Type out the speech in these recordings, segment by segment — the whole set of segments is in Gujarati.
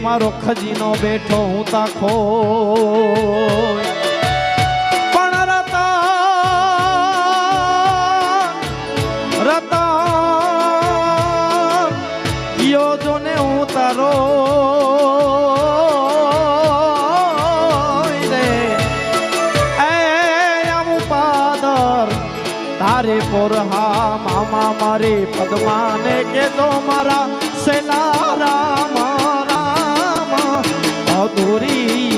મારો ખજીનો બેઠો હું તાખો પણ રતા રતા યોજો ને હું તારો તારે પોરહા મામા મારી પદ્માને કે તો મારા ঘুরি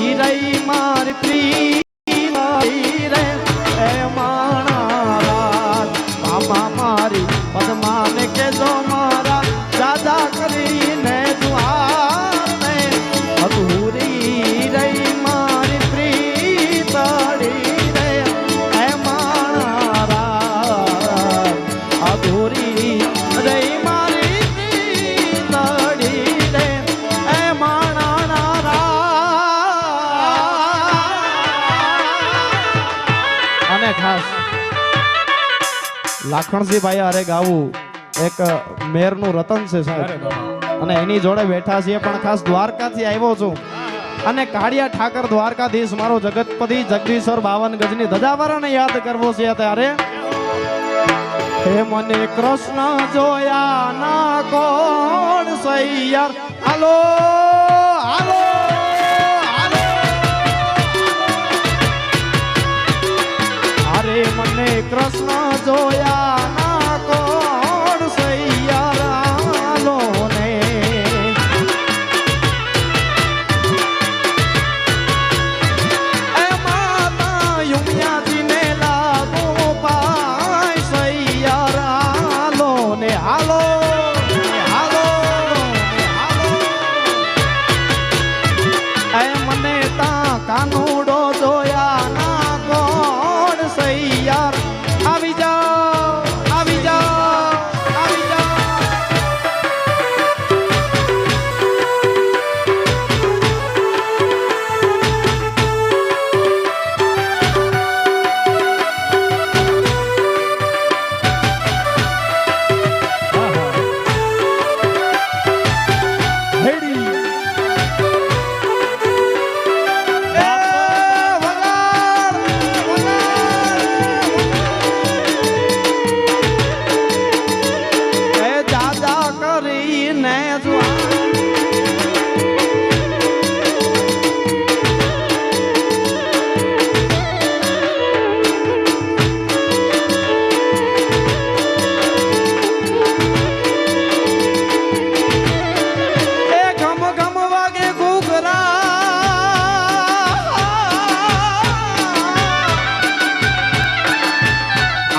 અને ખાસ ભાઈ અરે ગાવું એક મેરનું રતન છે સાહેબ. અને એની જોડે બેઠા છીએ પણ ખાસ દ્વારકાથી આવ્યો છું. અને કાળિયા ઠાકર દ્વારકાધીશ મારો જગતપતિ જગદીશ્વર બાવન ગજની ધજાવરણ યાદ કરવો છે ત્યારે હે મને કૃષ્ણ જોયા ના કોણ સૈયાર? હાલો હાલો. જોયા.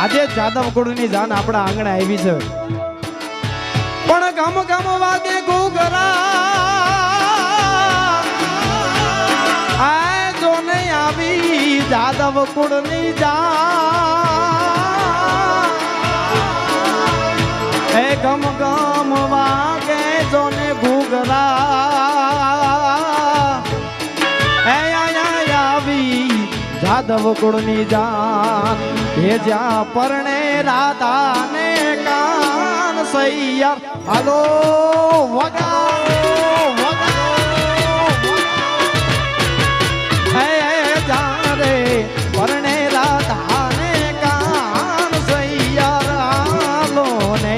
આજે જાદવ કુળની જાન આપણા આંગણે આવી છે. પણ ઘમ ગમ વાગે ગુગરા જો નહીં આવી જાદવ કુળની જાન. હે ગમ ગમ વાગે જોને ઘૂઘરા. હે આયા આવી જાદવ કુળની જાન. હે જ્યાં પરણે રાધા ને કાન સૈયર. હાલો, વગાડો વગાડો હે જારે પરણે રાધા ને કાન સૈયાર. હાલો ને.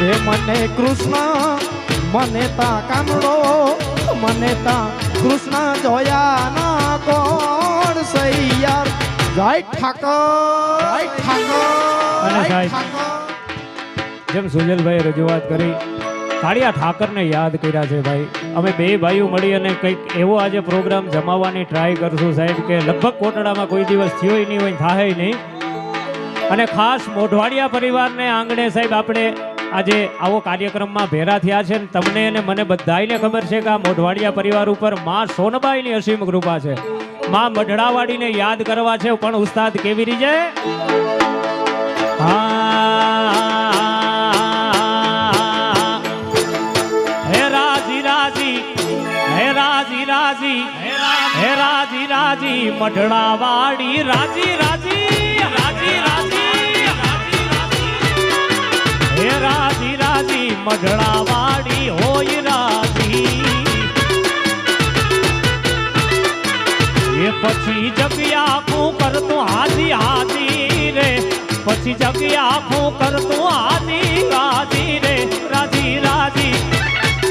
હે મને કૃષ્ણ, મને તા કાનડો મને તા કૃષ્ણ જોયા ના કોણ સૈયાર? જય ઠાકર! જય ઠાકર! અને સાહેબ. જેમ સુજલભાઈ રજૂઆત કરી કાળિયા ઠાકરને યાદ કર્યા છે ભાઈ. અમે બે ભાઈઓ મળી અને કંઈક એવો આજે પ્રોગ્રામ જમાવવાની ટ્રાય કરશું સાહેબ કે લગભગ કોટડામાં કોઈ દિવસ થયો નહીં હોય થાય નહીં. અને ખાસ મોઢવાડિયા પરિવારને આંગણે સાહેબ આપણે આજે આવો કાર્યક્રમમાં ભેરા થયા છે તમને અને મને બધાયને ખબર છે કે આ મોઢવાડિયા પરિવાર ઉપરમાં સોનબાઈની અસીમ કૃપા છે. માં મઢડાવાડીને યાદ કરવા છે, પણ ઉસ્તાદ કેવી રીતે? હા. હે રાજી રાજી, હે રાજી રાજી, હે રાજી રાજી મઢડા રાજી રાજી. રાધી રાધી મઢડા વાડી હોય રાધી. એ પછી જગ્યા હું કરતું હાથી હાથી રે. પછી જગ્યા હું કરતું હાથી રાધી રે. રાધી રાધી,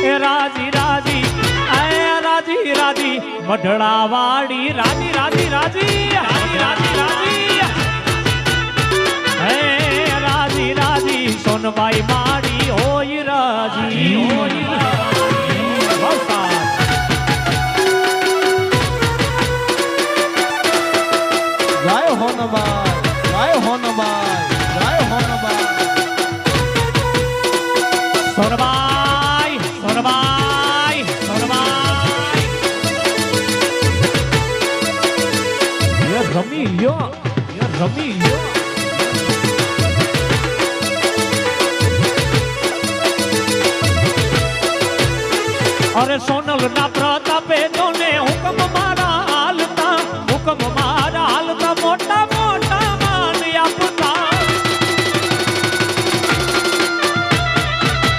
એ રાજી રાજી રાજી રાજી મઢડા વાડી રાજી રાજી રાજી my અરે સોનલ ના પ્રતાપે જોને હુકમ મારા હાલતા હુકમ મારા હાલતા મોટા મોટા માન આપતા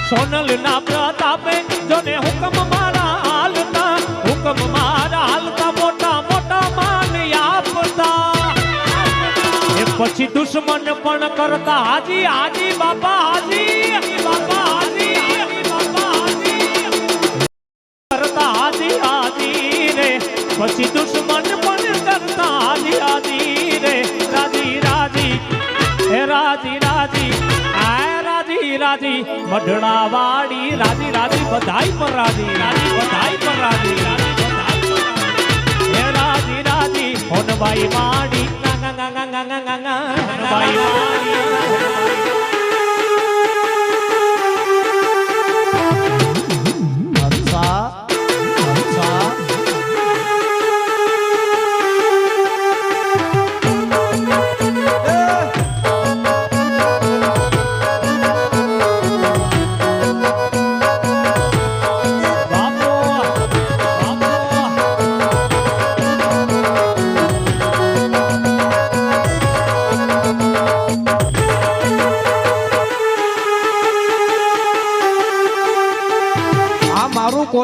સોનલ ના પ્રતાપે જોને હુકમ મારા હાલતા હુકમ મારા હાલતા મોટા મોટા માન આપતા એ પછી દુશ્મન પણ કરતા હાજી હાજી બાપા હાજી મઢડા વાળી રાજી રાજી બધાઈ પર રાજી રાજી બધાઈ પર રાજી. હે રાજી રાજી હોનબાઈ માડી. ગા ગા ગા ગા ગા ગા ગા ગા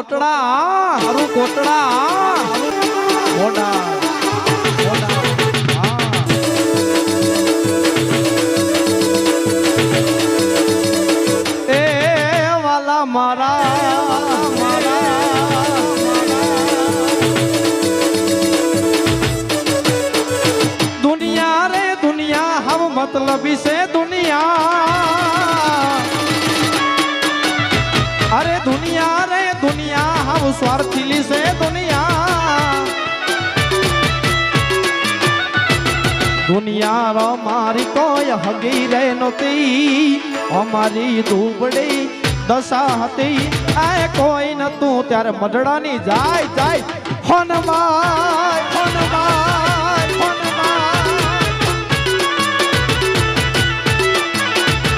કોટડા હારું કોટડા મોડા દુનિયા રે દુનિયા હમ મતલબી છે. દુનિયા મારી કોઈ હગી રે નહોતી. અમારી દુબળી દશા હતી. આ કોઈ નતું, ત્યારે મઢડાની જાય જાય. હોનમાય હોનમાય હોનમાય.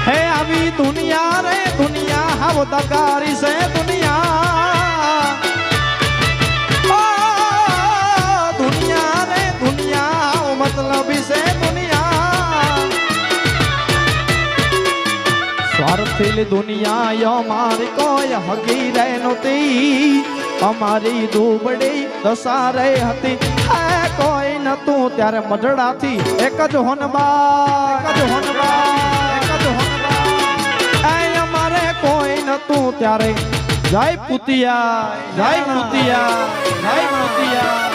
હે આવી દુનિયા રે, દુનિયા હાવ દગારી છે. સ્વાર્થીલી દુનિયા યો મારી કોઈ હગી રે નહોતી. અમારી દુબડી દસા રે હતી. હે, કોઈ નતું ત્યારે મઢડાથી એક જ હોનબા એક જ હોનબા એક જ હોનબા એ, અમારે કોઈ નતું ત્યારે જય પુતિયા જય પુતિયા જય પુતિયા.